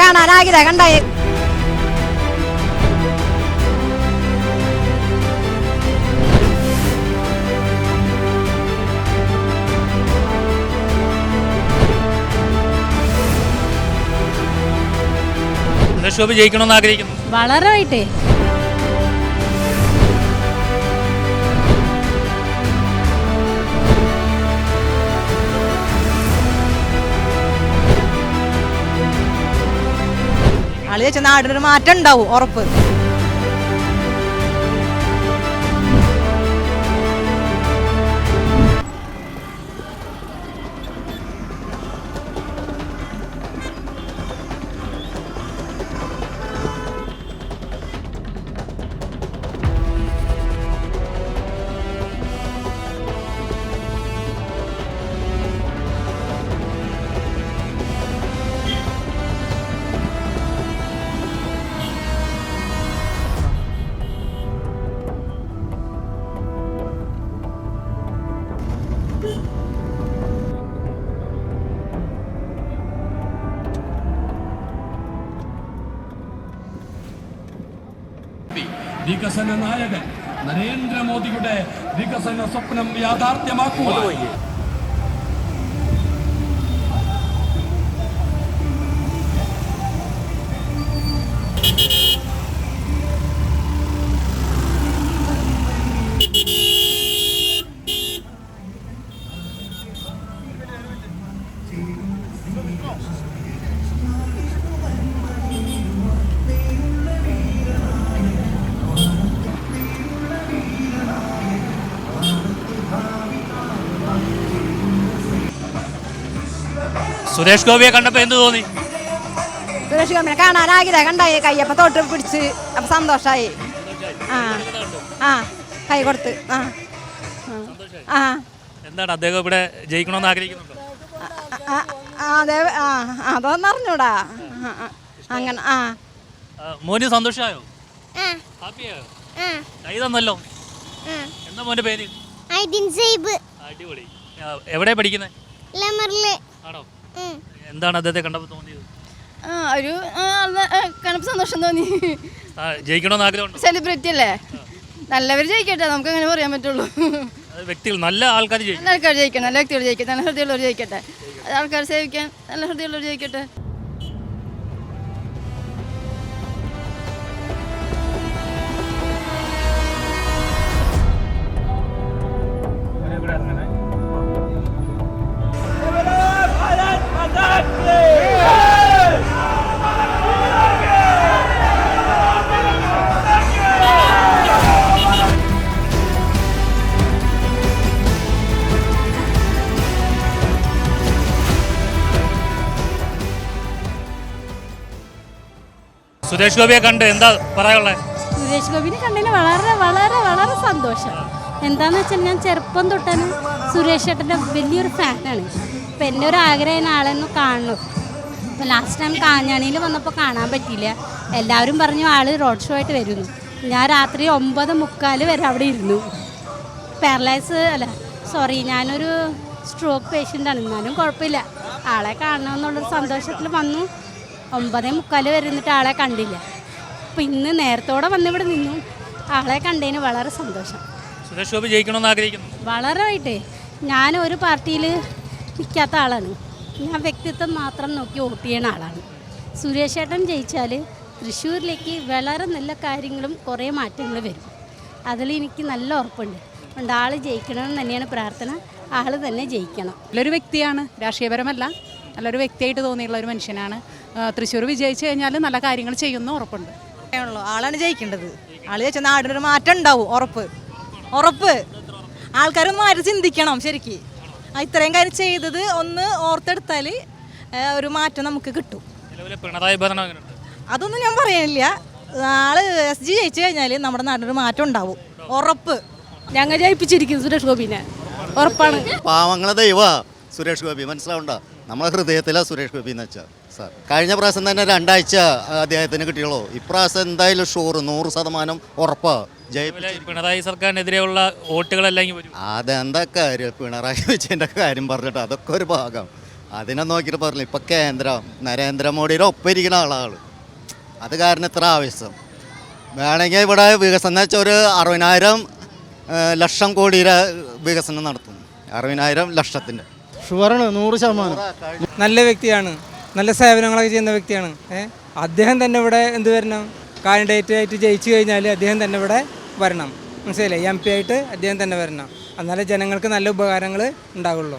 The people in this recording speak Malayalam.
കാണാൻ ആഗ്രഹം ഉണ്ടായി സുരേഷ് ഗോപി ജയിക്കണമെന്ന് ആഗ്രഹിക്കുന്നു. വളരമായിട്ടേ ആൾ ചോദിച്ചാൽ നാടിനൊരു മാറ്റം ഉണ്ടാവും ഉറപ്പ്. വികസന നായകൻ നരേന്ദ്രമോദിയുടെ വികസന സ്വപ്നം യാഥാർത്ഥ്യമാക്കുവാൻ. സുരേഷ് ഗോപിയെ കണ്ടപ്പോൾ എന്ത് തോന്നി? സുരേഷ് ഗോപിനെ കാണാൻ കണ്ടായി കൈ കയ്യപ്പ തൊട്ട് പിടിച്ച് അപ്പൊ സന്തോഷായി. ആ. ആ. കൈ കൊടുത്ത്. ആ. ആ. എന്താണ്? അദ്ദേഹം ഇവിടെ ജയിക്കണമെന്ന് ആഗ്രഹിക്കുന്നുണ്ടോ? ആ, ആ, അതെ ആ അതൊന്നും അറിഞ്ഞൂടാ. ആ, ആ, അങ്ങനെ ആ. മോന് സന്തോഷമായോ ഹാപ്പിയായോ? കൈ തന്നല്ലോ. എന്താ മോന്റെ പേര്? ഐദിൻ സൈബ്. അടിപൊളി. എവിടെ പഠിക്കുന്നത് ലെമറിൽ. ആണോ? എന്താണ് അദ്ദേഹത്തെ കണ്ടപ്പോൾ തോന്നിയത്? ഒരു കണപ്പ് സന്തോഷം തോന്നി. ജയിക്കണമെന്ന് ആഗ്രഹമുണ്ട്? സെലിബ്രിറ്റി അല്ലേ? നല്ലവർ ജയിക്കട്ടെ നമുക്ക് അങ്ങനെ പറയാൻ പറ്റുള്ളൂ. വ്യക്തികൾ നല്ല ആൾക്കാർ ജയിക്കും. നല്ല ആൾക്കാർ ജയിക്കണം നല്ല വ്യക്തികൾ ജയിക്കട്ടെ നല്ല ഹൃദയമുള്ളവർ ജയിക്കട്ടെ. ആൾക്കാർ സേവിക്കാൻ നല്ല ഹൃദയമുള്ളവർ ജയിക്കട്ടെ. സുരേഷ് ഗോപിയെ കണ്ട് എന്താ പറയാനുള്ളത് സുരേഷ് ഗോപിനെ കണ്ടതിന് വളരെ വളരെ വളരെ സന്തോഷം. എന്താന്ന് വെച്ചാൽ ഞാൻ ചെറുപ്പം തൊട്ടാണ് സുരേഷ് ഏട്ടന്റെ വലിയൊരു ഫാനാണ്. അപ്പം എന്റെ ഒരു ആഗ്രഹം ആളെന്ന് കാണണം. അപ്പം ലാസ്റ്റ് ടൈം കാഞ്ഞാണിയിൽ വന്നപ്പോൾ കാണാൻ പറ്റിയില്ല. എല്ലാവരും പറഞ്ഞു ആൾ റോഡ് ഷോ ആയിട്ട് വരുന്നു. ഞാൻ രാത്രി ഒമ്പത് മുക്കാൽ വരെ അവിടെ ഇരുന്നു. പാരലൈസ് അല്ല സോറി ഞാനൊരു സ്ട്രോക്ക് പേഷ്യന്റാണ് എന്നാലും കുഴപ്പമില്ല. ആളെ കാണണമെന്നുള്ളൊരു സന്തോഷത്തിൽ വന്നു. ഒമ്പതേ മുക്കാൽ വരെ ഇരുന്നിട്ട് ആളെ കണ്ടില്ല. അപ്പം ഇന്ന് നേരത്തോടെ വന്നിവിടെ നിന്നു. ആളെ കണ്ടതിന് വളരെ സന്തോഷം. സുരേഷ് ഗോപി ജയിക്കണമെന്ന് ആഗ്രഹിക്കുന്നു. വളരെയായിട്ടേ. ഞാൻ ഒരു പാർട്ടിയിൽ നിൽക്കാത്ത ആളാണ്. ഞാൻ വ്യക്തിത്വം മാത്രം നോക്കി വോട്ട് ചെയ്യുന്ന ആളാണ്. സുരേഷ് ഏട്ടൻ ജയിച്ചാൽ തൃശ്ശൂരിലേക്ക് വളരെ നല്ല കാര്യങ്ങളും കുറേ മാറ്റങ്ങൾ വരും. അതിൽ എനിക്ക് നല്ല ഉറപ്പുണ്ട്. അതുകൊണ്ട് ആൾ ജയിക്കണമെന്ന് തന്നെയാണ് പ്രാർത്ഥന. ആൾ തന്നെ ജയിക്കണം. നല്ലൊരു വ്യക്തിയാണ്. രാഷ്ട്രീയപരമല്ല. നല്ലൊരു വ്യക്തിയായിട്ട് തോന്നിയുള്ള ഒരു മനുഷ്യനാണ്. തൃശ്ശൂർ വിജയിച്ചു കഴിഞ്ഞാൽ നല്ല കാര്യങ്ങൾ ചെയ്യുന്ന ഉറപ്പുണ്ട്. ഉള്ളൂ. ആളാണ് ജയിക്കേണ്ടത്. ആൾ ചോദിച്ചാൽ നാടിനൊരു മാറ്റം ഉണ്ടാവും ഉറപ്പ്. ഉറപ്പ്. ആൾക്കാരൊന്ന് മാറ്റി ചിന്തിക്കണം ശരിക്ക്. ഇത്രയും കാര്യം ചെയ്തത് ഒന്ന് ഓർത്തെടുത്താൽ ഒരു മാറ്റം നമുക്ക് കിട്ടും. പിണറായി ഭരണം അതൊന്നും ഞാൻ പറയാനില്ല ആൾ എസ് ജി ജയിച്ചു കഴിഞ്ഞാൽ നമ്മുടെ നാടിനൊരു മാറ്റം ഉണ്ടാവും. ഉറപ്പ്. ഞങ്ങൾ ജയിപ്പിച്ചിരിക്കും സുരേഷ് ഗോപിനെ. ഉറപ്പാണ്. പാവങ്ങളെ ദൈവ സുരേഷ് ഗോപി മനസ്സിലാവണ്ട നമ്മളെ ഹൃദയത്തിലാ സുരേഷ് ഗോപി എന്ന് വെച്ചാൽ സാർ. കഴിഞ്ഞ പ്രാവശ്യം തന്നെ രണ്ടാഴ്ച അദ്ദേഹത്തിന് കിട്ടിയുള്ളൂ. ഇപ്രാവശ്യം എന്തായാലും ഷൂർ നൂറ് ശതമാനം ഉറപ്പാ ജയിപ്പിച്ച പിണറായി സർക്കാരിനെതിരെയുള്ള വോട്ടുകളല്ലെങ്കിൽ അതെന്താ കാര്യം? പിണറായി വിജയന്റെ കാര്യം പറഞ്ഞിട്ട് അതൊക്കെ ഒരു ഭാഗം. അതിനെ നോക്കിയിട്ട് പറഞ്ഞു ഇപ്പം കേന്ദ്രം നരേന്ദ്രമോദിയുടെ ഒപ്പം ഇരിക്കുന്ന ആളാണ് അത് കാരണം ഇത്ര ആവശ്യം വേണമെങ്കിൽ ഇവിടെ വികസനം വെച്ചാൽ ഒരു അറുപതിനായിരം ലക്ഷം കോടിയുടെ വികസനം നടത്തും അറുപതിനായിരം ലക്ഷത്തിന്റെ ഷുവറാണ് നൂറ് ശതമാനം. നല്ല വ്യക്തിയാണ്. നല്ല സേവനങ്ങളൊക്കെ ചെയ്യുന്ന വ്യക്തിയാണ്. അദ്ദേഹം തന്നെ ഇവിടെ എന്ത് വരണം? കാൻഡിഡേറ്റ് ആയിട്ട് ജയിച്ചു കഴിഞ്ഞാൽ അദ്ദേഹം തന്നെ ഇവിടെ വരണം. മനസ്സിലായില്ലേ? എം പി ആയിട്ട് അദ്ദേഹം തന്നെ വരണം. എന്നാലേ ജനങ്ങൾക്ക് നല്ല ഉപകാരങ്ങൾ ഉണ്ടാവുള്ളൂ.